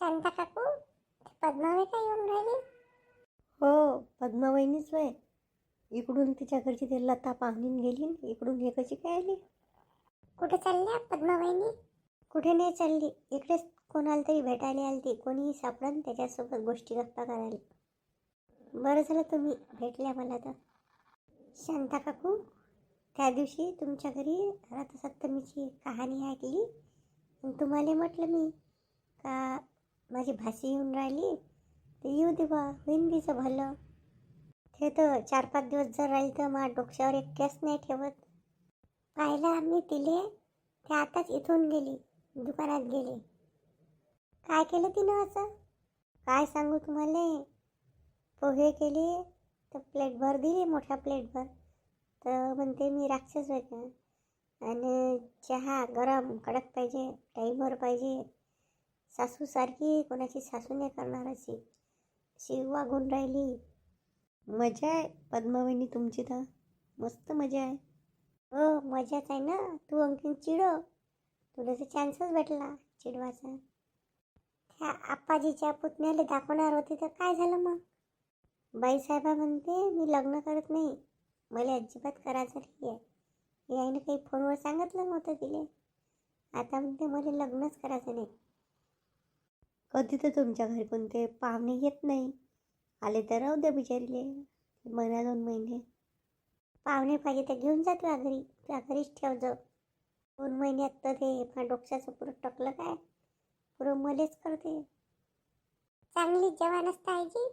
शांता काकू पद्माबाई काय येऊन राहिली. हो पद्मावहिनीच वय इकडून तिच्या घरची ते लता पाहुणीन गेली इकडून हे कशी काय आली? कुठे चालल्या पद्माबाईनी कुठे नाही चालली. इकडेच कोणाला तरी भेटायला आली ती कोणीही सापडन त्याच्यासोबत गोष्टी गप्पा करायला. बरं झालं तुम्ही भेटल्या मला तर. शांता काकू त्या दिवशी तुमच्या घरी रथसप्तमीची कहाणी ऐकली. तुम्हाला म्हटलं मी का माझी भाषी येऊन राहिली. तर येऊ दे बा होईन तिचं भलं. ते तर चार पाच दिवस जर राहील तर माझ्या डोक्यावर एक केस नाही ठेवत. पाहिलं आम्ही तिले ते आताच इथून गेली दुकानात गेली. काय केलं तिनं असं? काय सांगू तुम्हाला? पोहे केले तर प्लेटभर दिली मोठ्या प्लेटभर. तर म्हणते मी राक्षस होते का? आणि चहा गरम कडक पाहिजे टाईमवर पाहिजे. सासूसारखी कोणाची सासू नाही करणार अशी. अशी वागून राहिली. मजा आहे पद्मावहिनी तुमची तर. मस्त मजा आहे. हो मजाच आहे ना? तू आणखीन चिडव तुला तर चान्सच भेटला चिडवाचा. त्या आप्पाजीच्या पुतण्याला दाखवणार होते तर काय झालं मग? बाईसाहेबा म्हणते मी लग्न करत नाही. मला अजिबात करायचं नाही आहे याईनं काही फोनवर सांगितलं नव्हतं तिले. आता म्हणते मला लग्नच करायचं नाही. कधी तर तुमच्या घरी कोणते पाहुणे येत नाही. आले तर राहू द्या बिचारीले. महिना दोन महिने. पाहुणे पाहिजे तर घेऊन जा तुला घरी. तुला घरीच ठेव जा दोन महिन्यात तर ते माझ्या डोक्याचं पुरं टकलं काय? पुरं मलेच करते. चांगली जवान असता आईजी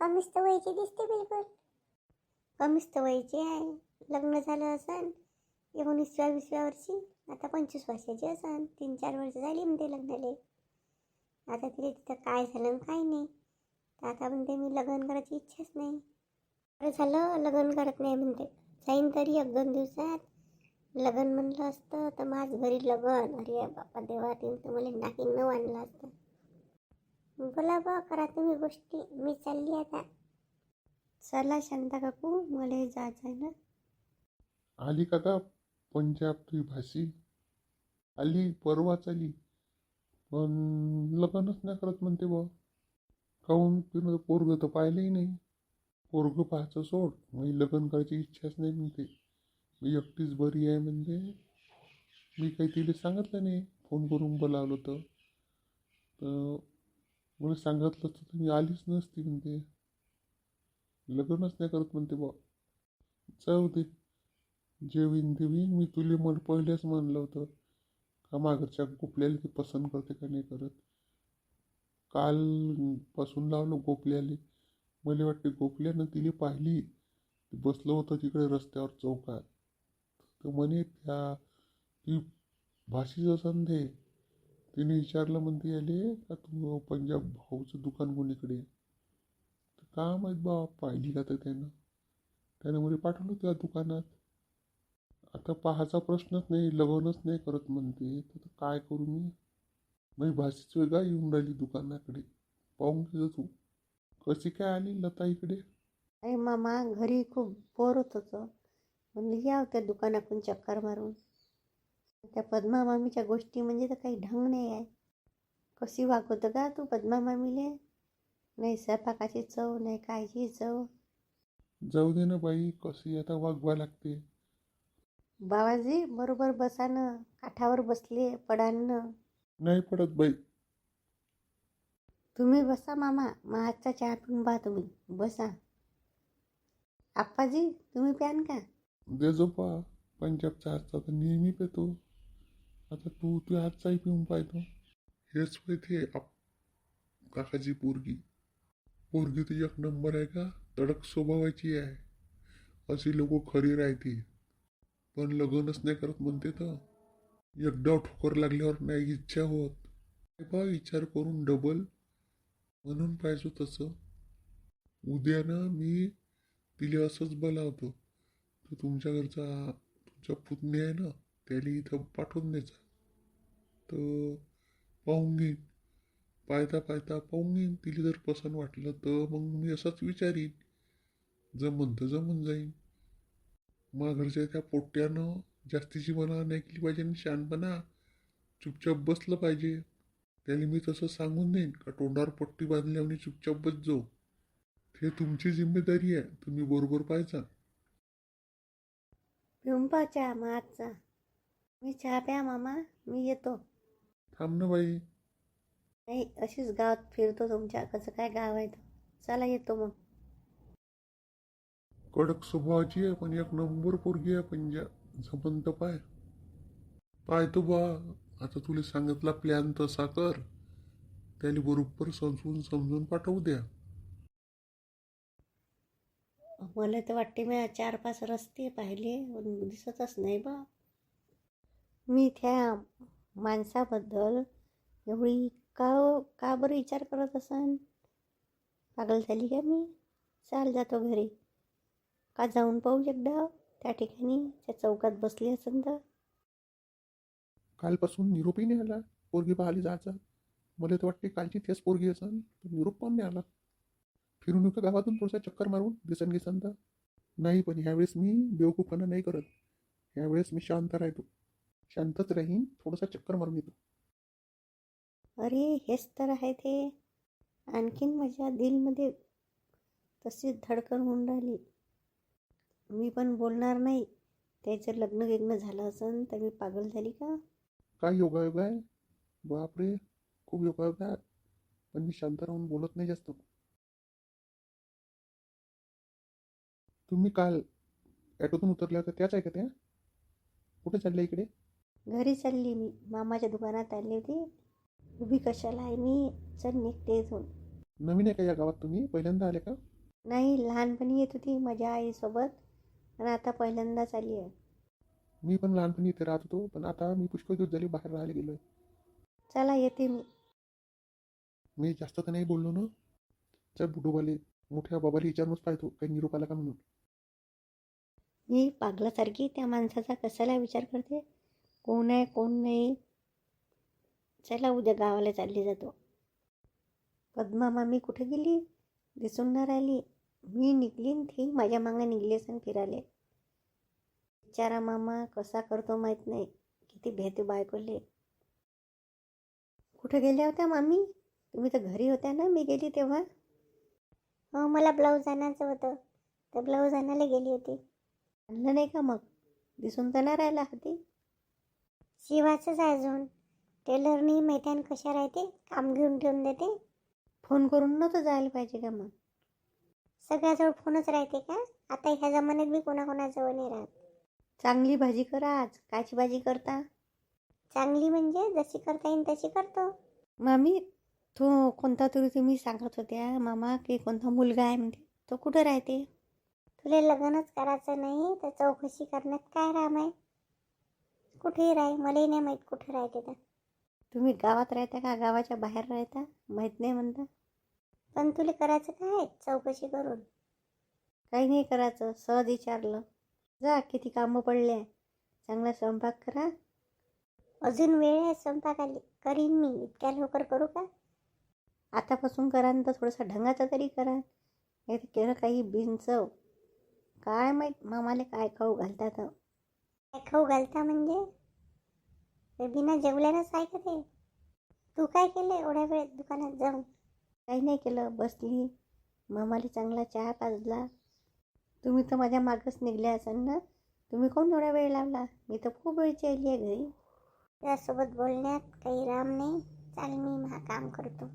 कमीच तर वयाची दिसते बिलकुल. कमीच तर वयाची आहे. लग्न झालं असन. एकोणीसव्या वीसव्या वर्षी. आता पंचवीस वर्षाची असन. तीन चार वर्ष झाली म्हणते लग्नाले. आता तिला तिथं काय झालं आणि काय नाही. तर आता म्हणते मी लग्न करायची इच्छाच नाही. बरं झालं लग्न करत नाही म्हणते. जाईन तरी एक दोन दिवसात. लग्न म्हणलं असतं तर माझ घरी लग्न. अरे बापा देवा तिने तर मला नाकी न आणलं असतं. बोला बा करा तुम्ही गोष्टी. मी चालली आता. चला शांता काकू मला जायचं आहे ना? आली का का पंजाब तुझी भाषी आली परवाच आली. पण लग्नच नाही करत म्हणते बा काहून तिनं पोरग तर पाहिलंही नाही. पोरग पाहायचं सोड. मी लग्न करायची इच्छाच नाही म्हणते. मी एकटीच बरी आहे म्हणजे मी काही तिला सांगितलं नाही. फोन करून बोलावलं तर तर मला सांगितलं तर तुम्ही आलीच नसती म्हणते. लग्नच नाही करत म्हणते बा जाऊ दे. जेवीन देवीन मी तुले मला पहिल्याच म्हणलं होतं. का माघरच्या गोपल्याला ती पसंत करते का नाही करत. काल पासून लावलं गोपल्याले. मला वाटते गोपल्यानं तिने पाहिली. बसलं होतं तिकडे रस्त्यावर चौकात. तर म्हणे त्या ती भाषेचं संधे तिने विचारलं म्हणते याले का तू पंजाब भाऊचं दुकान कोणीकडे इकडे तर का माहीत बा पाहिली का तर त्यानं? त्यानं मला पाठवलं त्या दुकानात. आता पाहायचा प्रश्नच नाही लग्नच नाही करत म्हणते. तर काय करू मी? माझी भाषेच वेगळा येऊन राहिली दुकानाकडे. पाहून घे तू. कशी काय आली लता इकडे? अरे मामा घरी खूप बोर होत होतं. म्हणलं या त्या दुकानातून चक्कर मारून. त्या पद्मा मामीच्या गोष्टी म्हणजे तर काही ढंग नाही आहे. कशी वागवतं का तू पद्मा मामीले नाही स्वयंपाकाची चव नाही कायची चव. जाऊ दे ना बाई कशी आता वागवा लागते. बाबाजी बरोबर बसानं काठावर बसले पडानं. नाही पडत बाई. तुम्ही बसा मामा महागचा चहा पिऊन बा तुम्ही. बसा. आप्पाजी तुम्ही प्यान का? दे जो पा पंजाबचा हातचा तर नेहमी पेतो. आता तू तुझ्या हातचाही पिऊन पाहतो. हेच माहिती आहे आप काकाची पोरगी. पोरगी तुझी एक नंबर आहे का? तडक स्वभावाची आहे. अशी लोक खरी राहते. पण लग्नच नाही करत म्हणते तर. एकदा ठोकर लागल्यावर नाही इच्छा होत. हे बा विचार करून डबल म्हणून पाहिजे तसं. उद्या ना मी तिला असंच बोलावतो. तर तुमच्या घरचा तुमचा पुतणी आहे ना त्याला इथं पाठवून द्यायचा. तर पाहून घेईन. पायता पायता पाहून घेईन. तिला जर पसंत वाटलं तर मग मी असंच विचारीन. जमन तर जमून जाईन. मग घरच्या त्या पोट्यानं जास्तीची मना नाही केली पाहिजे आणि शानपणा चुपचाप बसलं पाहिजे. त्याला मी तसं सांगून देईन का तोंडावर पट्टी बांधल्याने चुपचाप बस जाऊ. ते तुमची जिम्मेदारी आहे तुम्ही बरोबर पाहिजा पिऊन पा चहा मागचा. मी चहा प्या मामा मी येतो. थांब ना बाई. नाही अशीच गावात फिरतो तुमच्या कसं काय गाव आहे तर चला येतो मग. कडक स्वभावाची आहे पण एक नंबर पोरगी आहे पण जमन पाय. पाय तो बा. आता तुला सांगितला प्लॅन तसा कर. त्याला बरोबर समजून समजून पाठवू द्या. मला तर वाटते मी चार पाच रस्ते पाहिले पण दिसतच नाही बा. मी त्या माणसाबद्दल एवढी का का बरं विचार करत असन? पागल झाली का मी? चाल जातो घरी. का जाऊन पाहू एकदा? त्या ठिकाणी त्या चौकात बसली असन तर. कालपासून निरोपही नाही आला. पोरगी पाहिली जायचा. मला तर वाटते कालची तेच पोरगी असेल पण निरोप पण नाही आला. फिरून येऊ का गावातून थोडासा चक्कर मारून दिसन गिसन तर? नाही पण ह्यावेळेस मी बेवकूफपणा नाही करत. ह्यावेळेस मी शांत राहतो. शांतच राहीन थोडासा चक्कर मारून येतो. अरे हेच तर आहे ते. आणखीन माझ्या दिलमध्ये तशीच धडकन होऊन राहिली. मी पण बोलणार नाही. त्याचं लग्न विग्न झालं असन तर मी पागल झाली का? काय योगायोग आहे? बापरे खूप योगायोग आहे. पण मी शांत राहून बोलत नाही जास्त. तुम्ही काल ॲटोतून उतरल्या होत्या त्याच आहे? का त्या कुठे चालल्या इकडे? घरी चालली मी. मामाच्या दुकानात आली होती. उभी कशाला आहे मी? चल निघते इथून. नवीन आहे का या गावात तुम्ही? पहिल्यांदा आले का? नाही लहानपणी येत होती माझ्या आईसोबत. आणि आता पहिल्यांदाच आली आहे. मी पण लहानपणी इथे राहत होतो पण आता मी पुष्कळ दिवस झाली बाहेर राहायला गेलो आहे चला येते मी. मी जास्त तर नाही बोललो ना. त्या बुडूबाले मोठ्या बाबाला विचारूनच पाहतो काही निरोप आला का म्हणून. मी पागलासारखी त्या माणसाचा कशाला विचार करते? कोण आहे कोण नाही? चला उद्या गावाला चालली जातो. पद्मा मामी कुठे गेली? दिसून नाही राहिली. मी निघली ती माझ्या मागे निघली असेल फिराले बिचारा मामा कसा करतो माहीत नाही किती भेते बायकोले. कुठं गेल्या होत्या मामी? तुम्ही तर घरी होत्या ना मी गेली तेव्हा. हो मला ब्लाऊज आणायचं होतं तर ब्लाऊज आणायला गेली होती. आणलं नाही का मग? दिसून तर नाही राहिला होती. शिवाचंच आहे अजून. टेलरनी मैत्यान कशा राहते काम घेऊन ठेवून देते. फोन करून नव्हतं जायला पाहिजे का मग? सगळ्याजवळ फोनच राहते का? आता ह्या जमान्यात बी कोणाकोणाजवळ नाही राहत. चांगली भाजी करा आज. कायची भाजी करता? चांगली म्हणजे जशी करता येईल तशी करतो. मामी तो कोणता तरी तुम्ही सांगत होत्या मामा की कोणता मुलगा आहे म्हणते तो कुठं राहते? तुला लग्नच करायचं नाही तर चौकशी करण्यात काय राम आहे? कुठेही राह मलाही नाही माहीत कुठे राहते तर तुम्ही गावात राहता का? गावाच्या बाहेर राहता? माहीत नाही म्हणता? पण तुला करायचं काय? चौकशी करून. काही नाही करायचं. सहज विचारलं. जा किती कामं पडले चांगला स्वयंपाक करा. अजून वेळ आहे स्वयंपाकाली. करीन मी. इतक्या लवकर करू का? आतापासून करा न तर थोडंसं ढंगाचं तरी करा. नाही तर केलं काही बिनचव. काय माहीत मामाले काय खाऊ घालतात. काय खाऊ घालता म्हणजे? ते बिना जेवल्यानंच आहे का ते तू काय केलं एवढ्या वेळेत दुकानात जाऊन? काही नाही केलं बसली. मामाला चांगला चहा पाजला. तुम्ही तर माझ्या मागच निघल्या असाल ना? तुम्ही कोण थोडा वेळ लावला? मी तर खूप वेळची आली आहे घरी. त्यासोबत बोलण्यात काही राम नाही. चाल मी हा काम करतो.